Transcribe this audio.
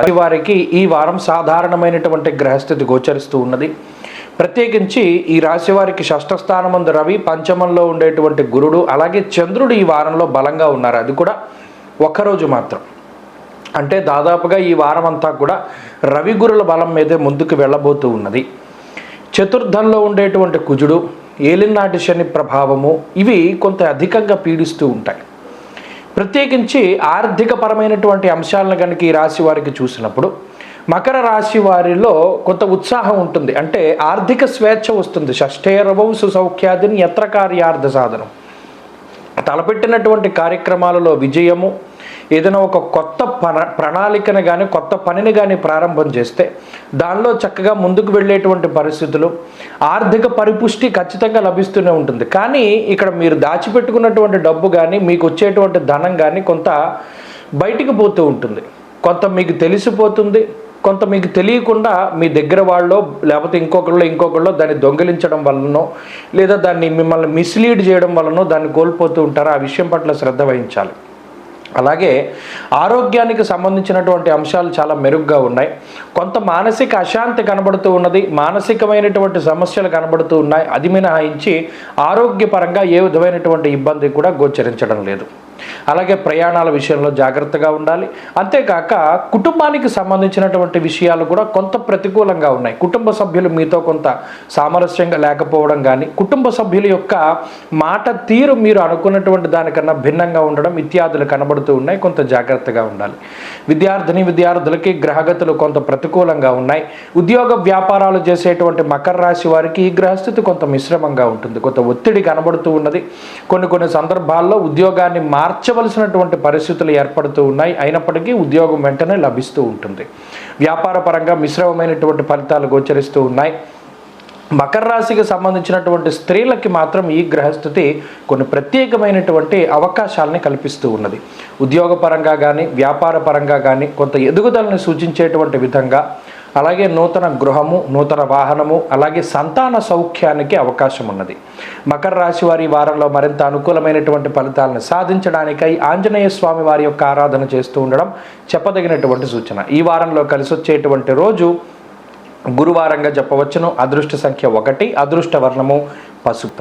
అది వారికి ఈ వారం సాధారణమైనటువంటి గ్రహస్థితి గోచరిస్తూ ఉన్నది. ప్రత్యేకించి ఈ రాశి వారికి షష్ఠస్థానమందు రవి పంచమంలో ఉండేటువంటి గురుడు అలాగే చంద్రుడు ఈ వారంలో బలంగా ఉన్నారు. అది కూడా ఒక్కరోజు మాత్రం. అంటే దాదాపుగా ఈ వారం అంతా కూడా రవి గురుల బలం మీదే ముందుకు వెళ్ళబోతూ ఉన్నది. చతుర్థంలో ఉండేటువంటి కుజుడు ఏలినాటి శని ప్రభావము ఇవి కొంత అధికంగా పీడిస్తూ ఉంటాయి. ప్రత్యేకించి ఆర్థికపరమైనటువంటి అంశాలను కనుక ఈ రాశి వారికి చూసినప్పుడు మకర రాశి వారిలో కొంత ఉత్సాహం ఉంటుంది. అంటే ఆర్థిక స్వేచ్ఛ వస్తుంది. షష్ఠేరవౌ సుసౌఖ్యాదిని యత్ర కార్యార్థ సాధనం. తలపెట్టినటువంటి కార్యక్రమాలలో విజయము ఏదైనా ఒక కొత్త ప్ర ప్రణాళికను కానీ కొత్త పనిని కానీ ప్రారంభం చేస్తే దానిలో చక్కగా ముందుకు వెళ్ళేటువంటి పరిస్థితులు ఆర్థిక పరిపుష్టి ఖచ్చితంగా లభిస్తూనే ఉంటుంది. కానీ ఇక్కడ మీరు దాచిపెట్టుకున్నటువంటి డబ్బు కానీ మీకు వచ్చేటువంటి ధనం కానీ కొంత బయటికి పోతూ ఉంటుంది. కొంత మీకు తెలిసిపోతుంది కొంత మీకు తెలియకుండా మీ దగ్గర వాళ్ళో లేకపోతే ఇంకొకళ్ళు ఇంకొకళ్ళు దాన్ని దొంగిలించడం వలనో లేదా దాన్ని మిమ్మల్ని మిస్లీడ్ చేయడం వలనో దాన్ని కోల్పోతూ ఉంటారు. ఆ విషయం పట్ల శ్రద్ధ వహించాలి. అలాగే ఆరోగ్యానికి సంబంధించినటువంటి అంశాలు చాలా మెరుగ్గా ఉన్నాయి. కొంత మానసిక అశాంతి కనబడుతూ ఉన్నది. మానసికమైనటువంటి సమస్యలు కనబడుతూ ఉన్నాయి. అది మినహాయించి ఆరోగ్యపరంగా ఏ విధమైనటువంటి ఇబ్బంది కూడా గోచరించడం లేదు. అలాగే ప్రయాణాల విషయంలో జాగ్రత్తగా ఉండాలి. అంతేకాక కుటుంబానికి సంబంధించినటువంటి విషయాలు కూడా కొంత ప్రతికూలంగా ఉన్నాయి. కుటుంబ సభ్యులు మీతో కొంత సామరస్యంగా లేకపోవడం కానీ కుటుంబ సభ్యుల యొక్క మాట తీరు మీరు అనుకున్నటువంటి దానికన్నా భిన్నంగా ఉండడం ఇత్యాదులు కనబడుతూ ఉన్నాయి. కొంత జాగ్రత్తగా ఉండాలి. విద్యార్థిని విద్యార్థులకి గ్రహగతులు కొంత ప్రతికూలంగా ఉన్నాయి. ఉద్యోగ వ్యాపారాలు చేసేటువంటి మకర రాశి వారికి ఈ గ్రహస్థితి కొంత మిశ్రమంగా ఉంటుంది. కొంత ఒత్తిడి కనబడుతూ ఉన్నది. కొన్ని కొన్ని సందర్భాల్లో ఉద్యోగాన్ని మార్చవలసినటువంటి పరిస్థితులు ఏర్పడుతూ ఉన్నాయి. అయినప్పటికీ ఉద్యోగం వెంటనే లభిస్తూ ఉంటుంది. వ్యాపార పరంగా మిశ్రమమైనటువంటి ఫలితాలు గోచరిస్తూ ఉన్నాయి. మకర రాశికి సంబంధించినటువంటి స్త్రీలకి మాత్రం ఈ గ్రహస్థితి కొన్ని ప్రత్యేకమైనటువంటి అవకాశాలని కల్పిస్తూ ఉన్నది. ఉద్యోగపరంగా కానీ వ్యాపార పరంగా కానీ కొంత ఎదుగుదలని సూచించేటువంటి విధంగా అలాగే నూతన గృహము నూతన వాహనము అలాగే సంతాన సౌఖ్యానికి అవకాశం ఉన్నది మకర రాశి వారి వారంలో మరింత అనుకూలమైనటువంటి ఫలితాలను సాధించడానికై ఆంజనేయ స్వామి వారి యొక్క ఆరాధన చేస్తూ ఉండడం చెప్పదగినటువంటి సూచన. ఈ వారంలో కలిసి వచ్చేటువంటి రోజు గురువారంగా చెప్పవచ్చును అదృష్ట సంఖ్య ఒకటి అదృష్ట వర్ణము పసుపు.